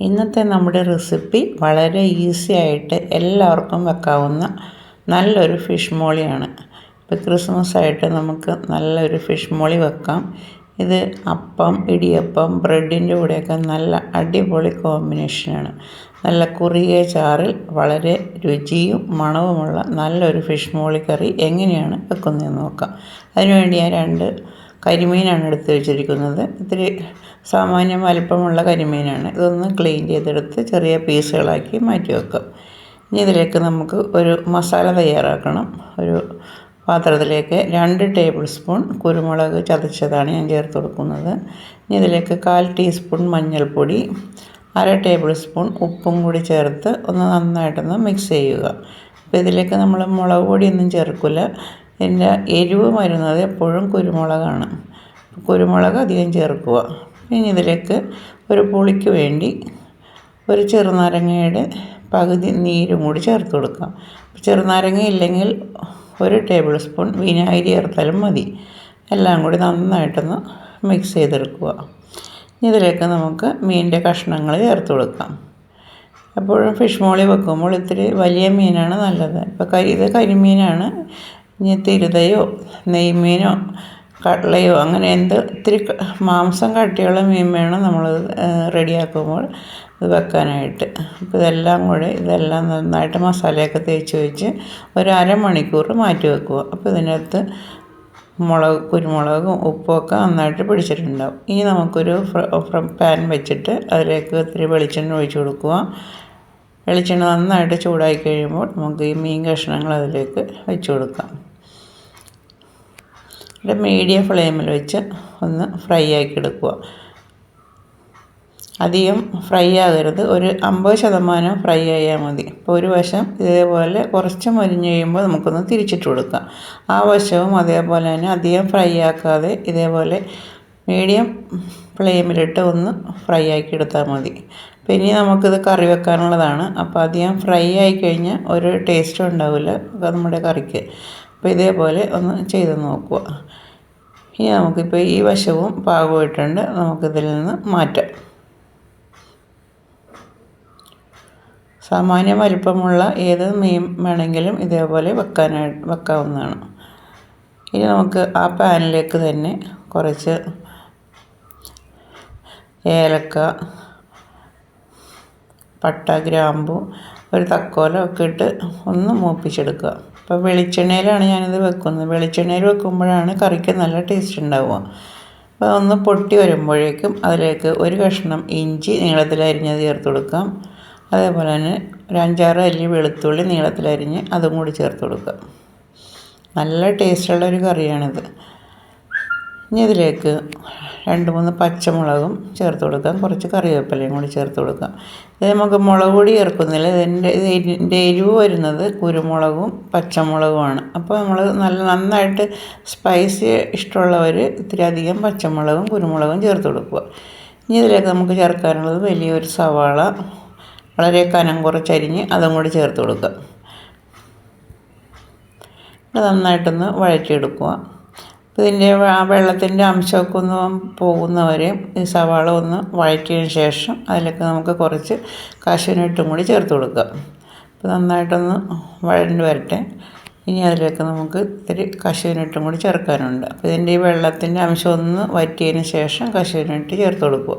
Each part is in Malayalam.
ഇന്നത്തെ നമ്മുടെ റെസിപ്പി വളരെ ഈസി ആയിട്ട് എല്ലാവർക്കും വെക്കാവുന്ന നല്ലൊരു ഫിഷ് മോളിയാണ്. ഇപ്പോൾ ക്രിസ്മസ് ആയിട്ട് നമുക്ക് നല്ലൊരു ഫിഷ് മോളി വെക്കാം. ഇത് അപ്പം ഇടിയപ്പം ബ്രെഡിന്റെ കൂടെയൊക്കെ നല്ല അടിപൊളി കോമ്പിനേഷനാണ് നല്ല കുറുകിയ ചാറിൽ വളരെ രുചിയും മണവുമുള്ള നല്ലൊരു ഫിഷ് മോളി കറി എങ്ങനെയാണ് വെക്കുന്നതെന്ന് നോക്കാം. അതിനുവേണ്ടി ഞാൻ രണ്ട് കരിമീനാണ് എടുത്ത് വെച്ചിരിക്കുന്നത്. ഇത്തിരി സാമാന്യം വലിപ്പമുള്ള കരിമീനാണ്. ഇതൊന്ന് ക്ലീൻ ചെയ്തെടുത്ത് ചെറിയ പീസുകളാക്കി മാറ്റി വെക്കാം. ഇനി ഇതിലേക്ക് നമുക്ക് ഒരു മസാല തയ്യാറാക്കണം. ഒരു പാത്രത്തിലേക്ക് രണ്ട് ടേബിൾ സ്പൂൺ കുരുമുളക് ചതച്ചതാണ് ഞാൻ ചേർത്ത് കൊടുക്കുന്നത്. ഇനി ഇതിലേക്ക് കാൽ ടീസ്പൂൺ മഞ്ഞൾപ്പൊടി അര ടേബിൾ സ്പൂൺ ഉപ്പും കൂടി ചേർത്ത് ഒന്ന് നന്നായിട്ടൊന്ന് മിക്സ് ചെയ്യുക. അപ്പോൾ ഇതിലേക്ക് നമ്മൾ മുളക് പൊടിയൊന്നും ചേർക്കില്ല. ഇതിന്റെ എരിവ് വരുന്നത് എപ്പോഴും കുരുമുളകാണ്. കുരുമുളക് അധികം ചേർക്കുക. ഇനി ഇതിലേക്ക് ഒരു പുളിക്ക് വേണ്ടി ഒരു ചെറുനാരങ്ങയുടെ പകുതി നീരും കൂടി ചേർത്ത് കൊടുക്കാം ചെറുനാരങ്ങ ഇല്ലെങ്കിൽ ഒരു ടേബിൾ സ്പൂൺ വിനാഗിരി ചേർത്താലും മതി. എല്ലാം കൂടി നന്നായിട്ടൊന്ന് മിക്സ് ചെയ്തെടുക്കുക. ഇതിലേക്ക് നമുക്ക് മീനിന്റെ കഷ്ണങ്ങൾ ചേർത്ത് കൊടുക്കാം. എപ്പോഴും ഫിഷ് മോളി വെക്കുമ്പോൾ ഇത്തിരി വലിയ മീനാണ് നല്ലത്. ഇപ്പോൾ കരി ഇത് കരിമീനാണ്. ഇനി തിരുതയോ നെയ്മീനോ കട്ലയോ അങ്ങനെ എന്ത് ഇത്തിരി മാംസം കട്ടിയുള്ള മീൻ വേണം നമ്മൾ റെഡിയാക്കുമ്പോൾ ഇത് വെക്കാനായിട്ട്. അപ്പോൾ ഇതെല്ലാം കൂടെ ഇതെല്ലാം നന്നായിട്ട് മസാലയൊക്കെ തേച്ച് വെച്ച് ഒരു അരമണിക്കൂർ മാറ്റി വെക്കുക. അപ്പോൾ ഇതിനകത്ത് മുളക് കുരുമുളകും ഉപ്പൊക്കെ നന്നായിട്ട് പിടിച്ചിട്ടുണ്ടാവും. ഇനി നമുക്കൊരു പാൻ വെച്ചിട്ട് അതിലേക്ക് ഇത്തിരി വെളിച്ചെണ്ണ ഒഴിച്ച് കൊടുക്കുക. വെളിച്ചെണ്ണ നന്നായിട്ട് ചൂടായി കഴിയുമ്പോൾ നമുക്ക് ഈ മീൻ കഷ്ണങ്ങൾ അതിലേക്ക് വെച്ച് കൊടുക്കാം. ഒരു മീഡിയം ഫ്ലെയിമിൽ വെച്ച് ഒന്ന് ഫ്രൈ ആക്കി എടുക്കുക. അധികം ഫ്രൈ ആകരുത്. ഒരു അമ്പത് ശതമാനം ഫ്രൈ ആയാൽ മതി. അപ്പോൾ ഒരു വശം ഇതേപോലെ കുറച്ച് മരിഞ്ഞ് കഴിയുമ്പോൾ നമുക്കൊന്ന് തിരിച്ചിട്ട് കൊടുക്കാം. ആ വശവും അതേപോലെ തന്നെ അധികം ഫ്രൈ ആക്കാതെ ഇതേപോലെ മീഡിയം ഫ്ലെയിമിലിട്ട് ഒന്ന് ഫ്രൈ ആക്കി എടുത്താൽ മതി. പിന്നെ നമുക്കിത് കറി വെക്കാനുള്ളതാണ്. അപ്പോൾ അധികം ഫ്രൈ ആയി കഴിഞ്ഞാൽ ഒരു ടേസ്റ്റും ഉണ്ടാവില്ല. നമ്മുടെ കറിക്ക്. അപ്പോൾ ഇതേപോലെ ഒന്ന് ചെയ്ത് നോക്കുക. ഇനി നമുക്കിപ്പോൾ ഈ വശവും പാകമായിട്ടുണ്ട്. നമുക്കിതിൽ നിന്ന് മാറ്റാം. സാമാന്യ വലിപ്പമുള്ള ഏത് മീൻ വേണമെങ്കിലും ഇതേപോലെ വെക്കാനായിട്ട് വെക്കാവുന്നതാണ്. ഇനി നമുക്ക് ആ പാനിലേക്ക് തന്നെ കുറച്ച് ഏലക്ക പട്ട ഗ്രാമ്പു ഒരു തക്കോല ഒക്കെ ഇട്ട് ഒന്ന് മൂപ്പിച്ചെടുക്കുക. അപ്പോൾ വെളിച്ചെണ്ണയിലാണ് ഞാനിത് വെക്കുന്നത്. വെളിച്ചെണ്ണയിൽ വെക്കുമ്പോഴാണ് കറിക്ക് നല്ല ടേസ്റ്റ് ഉണ്ടാവുക. അപ്പോൾ ഒന്ന് പൊട്ടി വരുമ്പോഴേക്കും അതിലേക്ക് ഒരു കഷ്ണം ഇഞ്ചി നീളത്തിൽ അരിഞ്ഞത് ചേർത്ത് കൊടുക്കാം. അതേപോലെ തന്നെ ഒരു അഞ്ചാറ് അല്ലി വെളുത്തുള്ളി നീളത്തിലരിഞ്ഞ് അതും കൂടി ചേർത്ത് കൊടുക്കാം. നല്ല ടേസ്റ്റുള്ള ഒരു കറിയാണിത്. ഇനി ഇതിലേക്ക് രണ്ട് മൂന്ന് പച്ചമുളകും ചേർത്ത് കൊടുക്കാം. കുറച്ച് കറിവേപ്പിലയും കൂടി ചേർത്ത് കൊടുക്കാം. ഇത് നമുക്ക് മുളക് പൊടി ചേർക്കുന്നില്ല. ഇതിന്റെ ഇതിന്റെ എരിവ് വരുന്നത് കുരുമുളകും പച്ചമുളകുമാണ്. അപ്പോൾ നമ്മൾ നല്ല നന്നായിട്ട് സ്പൈസി ഇഷ്ടമുള്ളവർ ഇത്തിരി അധികം പച്ചമുളകും കുരുമുളകും ചേർത്ത് കൊടുക്കുക. ഇനി ഇതിലേക്ക് നമുക്ക് ചേർക്കാനുള്ളത് വലിയൊരു സവാള വളരെ കനം കുറച്ചരിഞ്ഞ് അതും കൂടി ചേർത്ത് കൊടുക്കുക. നന്നായിട്ടൊന്ന് വഴറ്റിയെടുക്കുക. ഇതിന്റെ ആ വെള്ളത്തിന്റെ അംശമൊക്കെ ഒന്ന് പോകുന്നവരെ ഈ സവാള ഒന്ന് വഴറ്റിയതിന് ശേഷം അതിലേക്ക് നമുക്ക് കുറച്ച് കാശുവിനിട്ടും കൂടി ചേർത്ത് കൊടുക്കുക. അപ്പോൾ നന്നായിട്ടൊന്ന് വഴണ്ട് വരട്ടെ. ഇനി അതിലേക്ക് നമുക്ക് ഇത്തിരി കശുവിനിട്ടും കൂടി ചേർക്കാനുണ്ട്. അപ്പോൾ ഇതിന്റെ ഈ വെള്ളത്തിന്റെ അംശം ഒന്ന് വറ്റിയതിന് ശേഷം കശുവിനിട്ട് ചേർത്ത് കൊടുക്കുക.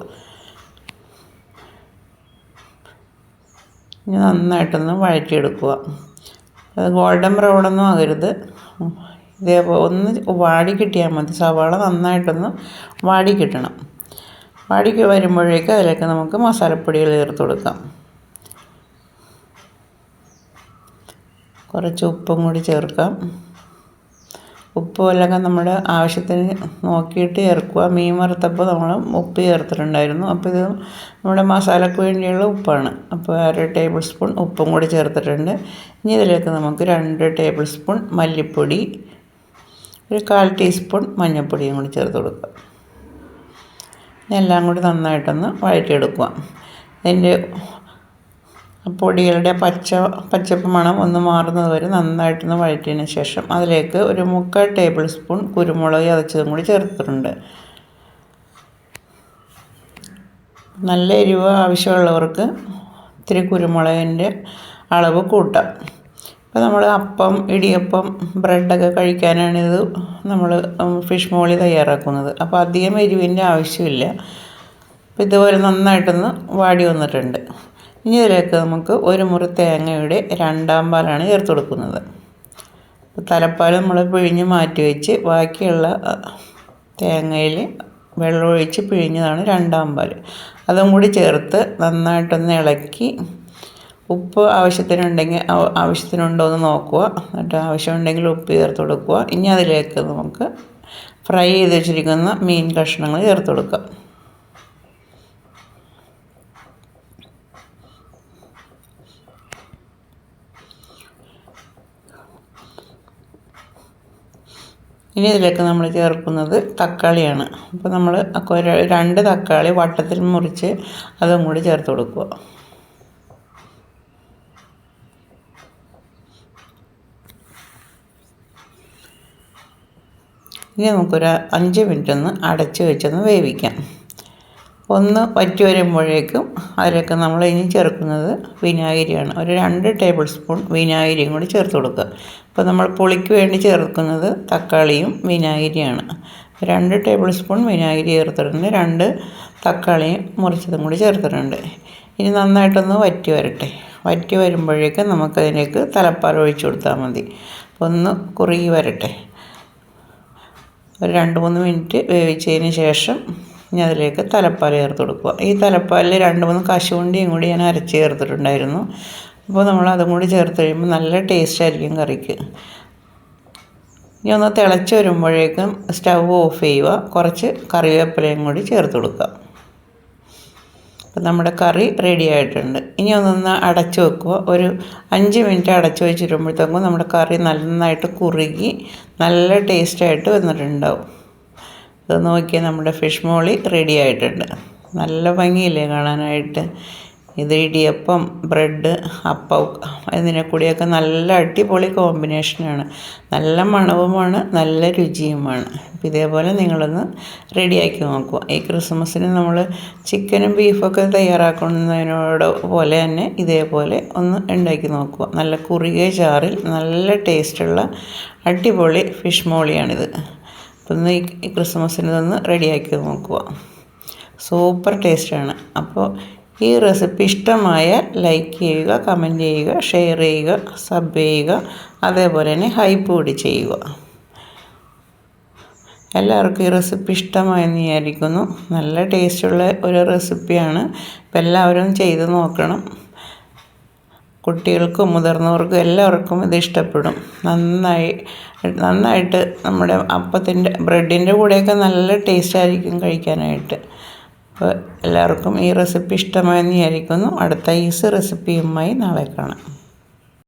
ഇനി നന്നായിട്ടൊന്ന് വഴറ്റിയെടുക്കുക. അത് ഗോൾഡൻ ബ്രൗണൊന്നും ആകരുത്. ഇതേപോലെ ഒന്ന് വാടി കിട്ടിയാൽ മതി. സവാള നന്നായിട്ടൊന്ന് വാടി കിട്ടണം. വാടി വരുമ്പോഴേക്ക് അതിലേക്ക് നമുക്ക് മസാലപ്പൊടികൾ ചേർത്ത് കൊടുക്കാം. കുറച്ച് ഉപ്പും കൂടി ചേർക്കാം. ഉപ്പ് വല്ലൊക്കെ നമ്മുടെ ആവശ്യത്തിന് നോക്കിയിട്ട് ചേർക്കുക. മീൻ വറുത്തപ്പോൾ നമ്മൾ ഉപ്പ് ചേർത്തിട്ടുണ്ടായിരുന്നു. അപ്പോൾ ഇത് നമ്മുടെ മസാലയ്ക്ക് വേണ്ടിയുള്ള ഉപ്പാണ്. അപ്പോൾ അര ടേബിൾ സ്പൂൺ ഉപ്പും കൂടി ചേർത്തിട്ടുണ്ട്. ഇനി ഇതിലേക്ക് നമുക്ക് രണ്ട് ടേബിൾ സ്പൂൺ മല്ലിപ്പൊടി ഒരു കാൽ ടീസ്പൂൺ മഞ്ഞൾപ്പൊടിയും കൂടി ചേർത്ത് കൊടുക്കുക. ഇതെല്ലാം കൂടി നന്നായിട്ടൊന്ന് വഴറ്റിയെടുക്കുക. അതിന്റെ പൊടികളുടെ പച്ച പച്ചപ്പ് മണം ഒന്ന് മാറുന്നത് വരെ നന്നായിട്ടൊന്ന് വഴറ്റിയതിന് ശേഷം അതിലേക്ക് ഒരു മുക്കാൽ ടേബിൾ സ്പൂൺ കുരുമുളക് അതച്ചതും കൂടി ചേർത്തിട്ടുണ്ട്. നല്ല എരിവ് ആവശ്യമുള്ളവർക്ക് ഇത്തിരി കുരുമുളകിന്റെ അളവ് കൂട്ടാം. ഇപ്പോൾ നമ്മൾ അപ്പം ഇടിയപ്പം ബ്രെഡൊക്കെ കഴിക്കാനാണിത് നമ്മൾ ഫിഷ് മോളി തയ്യാറാക്കുന്നത്. അപ്പോൾ അധികം എരിവിന്റെ ആവശ്യമില്ല. അപ്പോൾ ഇതുപോലെ നന്നായിട്ടൊന്ന് വാടി വന്നിട്ടുണ്ട്. ഇനി ഇതിലേക്ക് നമുക്ക് ഒരു മുറി തേങ്ങയുടെ രണ്ടാം പാലാണ് ചേർത്ത് കൊടുക്കുന്നത്. തലപ്പാൽ നമ്മൾ പിഴിഞ്ഞ് മാറ്റി വെച്ച് ബാക്കിയുള്ള തേങ്ങയിൽ വെള്ളമൊഴിച്ച് പിഴിഞ്ഞതാണ് രണ്ടാം പാൽ അതും കൂടി ചേർത്ത് നന്നായിട്ടൊന്ന് ഇളക്കി ഉപ്പ് ആവശ്യത്തിനുണ്ടെങ്കിൽ ആവശ്യത്തിനുണ്ടോ എന്ന് നോക്കുക. എന്നിട്ട് ആവശ്യമുണ്ടെങ്കിൽ ഉപ്പ് ചേർത്ത് കൊടുക്കുക. ഇനി അതിലേക്ക് നമുക്ക് ഫ്രൈ ചെയ്ത് വെച്ചിരിക്കുന്ന മീൻ കഷ്ണങ്ങൾ ചേർത്ത് കൊടുക്കുക ഇനി ഇതിലേക്ക് നമ്മൾ ചേർക്കുന്നത് തക്കാളിയാണ്. അപ്പോൾ നമ്മൾ രണ്ട് തക്കാളി വട്ടത്തിൽ മുറിച്ച് അതും കൂടി ചേർത്ത് കൊടുക്കുക. ഇനി നമുക്കൊരു അഞ്ച് മിനിറ്റ് ഒന്ന് അടച്ച് വെച്ചൊന്ന് വേവിക്കാം. ഒന്ന് വറ്റി വരുമ്പോഴേക്കും അതിലേക്ക് നമ്മൾ ഇനി ചേർക്കുന്നത് വിനാഗിരിയാണ്. ഒരു രണ്ട് ടേബിൾ സ്പൂൺ വിനാഗിരിയും കൂടി ചേർത്ത് കൊടുക്കുക. അപ്പോൾ നമ്മൾ പുളിക്ക് വേണ്ടി ചേർക്കുന്നത് തക്കാളിയും വിനാഗിരിയാണ്. രണ്ട് ടേബിൾ സ്പൂൺ വിനാഗിരി ചേർത്തിട്ടുണ്ട്. രണ്ട് തക്കാളിയും മുറിച്ചതും കൂടി ചേർത്തിട്ടുണ്ട്. ഇനി നന്നായിട്ടൊന്ന് വറ്റി വരട്ടെ. വറ്റി വരുമ്പോഴേക്കും നമുക്കതിലേക്ക് തലപ്പാൽ ഒഴിച്ചു കൊടുത്താൽ മതി. ഒന്ന് കുറുകി വരട്ടെ. ഒരു രണ്ട് മൂന്ന് മിനിറ്റ് വേവിച്ചതിന് ശേഷം ഇനി അതിലേക്ക് തലപ്പാൽ ചേർത്ത് കൊടുക്കുക. ഈ തലപ്പാലിൽ രണ്ട് മൂന്ന് കശുവണ്ടിയും കൂടി ഞാൻ അരച്ച് ചേർത്തിട്ടുണ്ടായിരുന്നു. അപ്പോൾ നമ്മൾ അതും കൂടി ചേർത്ത് കഴിയുമ്പോൾ നല്ല ടേസ്റ്റ് ആയിരിക്കും കറിക്ക്. ഇനി ഒന്ന് തിളച്ച് വരുമ്പോഴേക്കും സ്റ്റൗ ഓഫ് ചെയ്യുക. കുറച്ച് കറിവേപ്പിലയും കൂടി ചേർത്ത് കൊടുക്കുക. അപ്പം നമ്മുടെ കറി റെഡി ആയിട്ടുണ്ട്. ഇനി ഒന്നൊന്ന് അടച്ച് വെക്കുക. ഒരു അഞ്ച് മിനിറ്റ് അടച്ച് വെച്ചിരുമ്പോഴത്തേക്കും നമ്മുടെ കറി നന്നായിട്ട് കുറുകി നല്ല ടേസ്റ്റായിട്ട് വന്നിട്ടുണ്ടാവും. ഇത് നോക്കിയാൽ നമ്മുടെ ഫിഷ് മോളി റെഡി ആയിട്ടുണ്ട്. നല്ല ഭംഗിയില്ലേ കാണാനായിട്ട്. ഇത് ഇടിയപ്പം ബ്രെഡ് അപ്പം ഇതിനെ കൂടിയൊക്കെ നല്ല അടിപൊളി കോമ്പിനേഷനാണ് നല്ല മണവുമാണ് നല്ല രുചിയുമാണ്. അപ്പം ഇതേപോലെ നിങ്ങളൊന്ന് റെഡിയാക്കി നോക്കുക. ഈ ക്രിസ്മസിന് നമ്മൾ ചിക്കനും ബീഫൊക്കെ തയ്യാറാക്കുന്നതിനോട് പോലെ തന്നെ ഇതേപോലെ ഒന്ന് ഉണ്ടാക്കി നോക്കുക. നല്ല കുറുകിയ ചാറിൽ നല്ല ടേസ്റ്റുള്ള അടിപൊളി ഫിഷ് മോളിയാണിത്. അപ്പം ഈ ക്രിസ്മസിന് ഇതൊന്ന് റെഡിയാക്കി നോക്കുക. സൂപ്പർ ടേസ്റ്റാണ് അപ്പോൾ ഈ റെസിപ്പി ഇഷ്ടമായ ലൈക്ക് ചെയ്യുക കമന്റ് ചെയ്യുക ഷെയർ ചെയ്യുക സബ് ചെയ്യുക അതേപോലെ തന്നെ ഹൈപ്പ് കൂടി ചെയ്യുക. എല്ലാവർക്കും ഈ റെസിപ്പി ഇഷ്ടമായെന്ന് വിചാരിക്കുന്നു. നല്ല ടേസ്റ്റുള്ള ഒരു റെസിപ്പിയാണ് അപ്പം എല്ലാവരും ചെയ്ത് നോക്കണം. കുട്ടികൾക്കും മുതിർന്നവർക്കും എല്ലാവർക്കും ഇത് ഇഷ്ടപ്പെടും. നന്നായി നന്നായിട്ട് നമ്മുടെ അപ്പത്തിന്റെ ബ്രെഡിന്റെ കൂടെയൊക്കെ നല്ല ടേസ്റ്റായിരിക്കും കഴിക്കാനായിട്ട്. അപ്പോൾ എല്ലാവർക്കും ഈ റെസിപ്പി ഇഷ്ടമായെന്ന് വിചാരിക്കുന്നു. അടുത്ത ഈസി റെസിപ്പിയുമായി നാളെ കാണാം.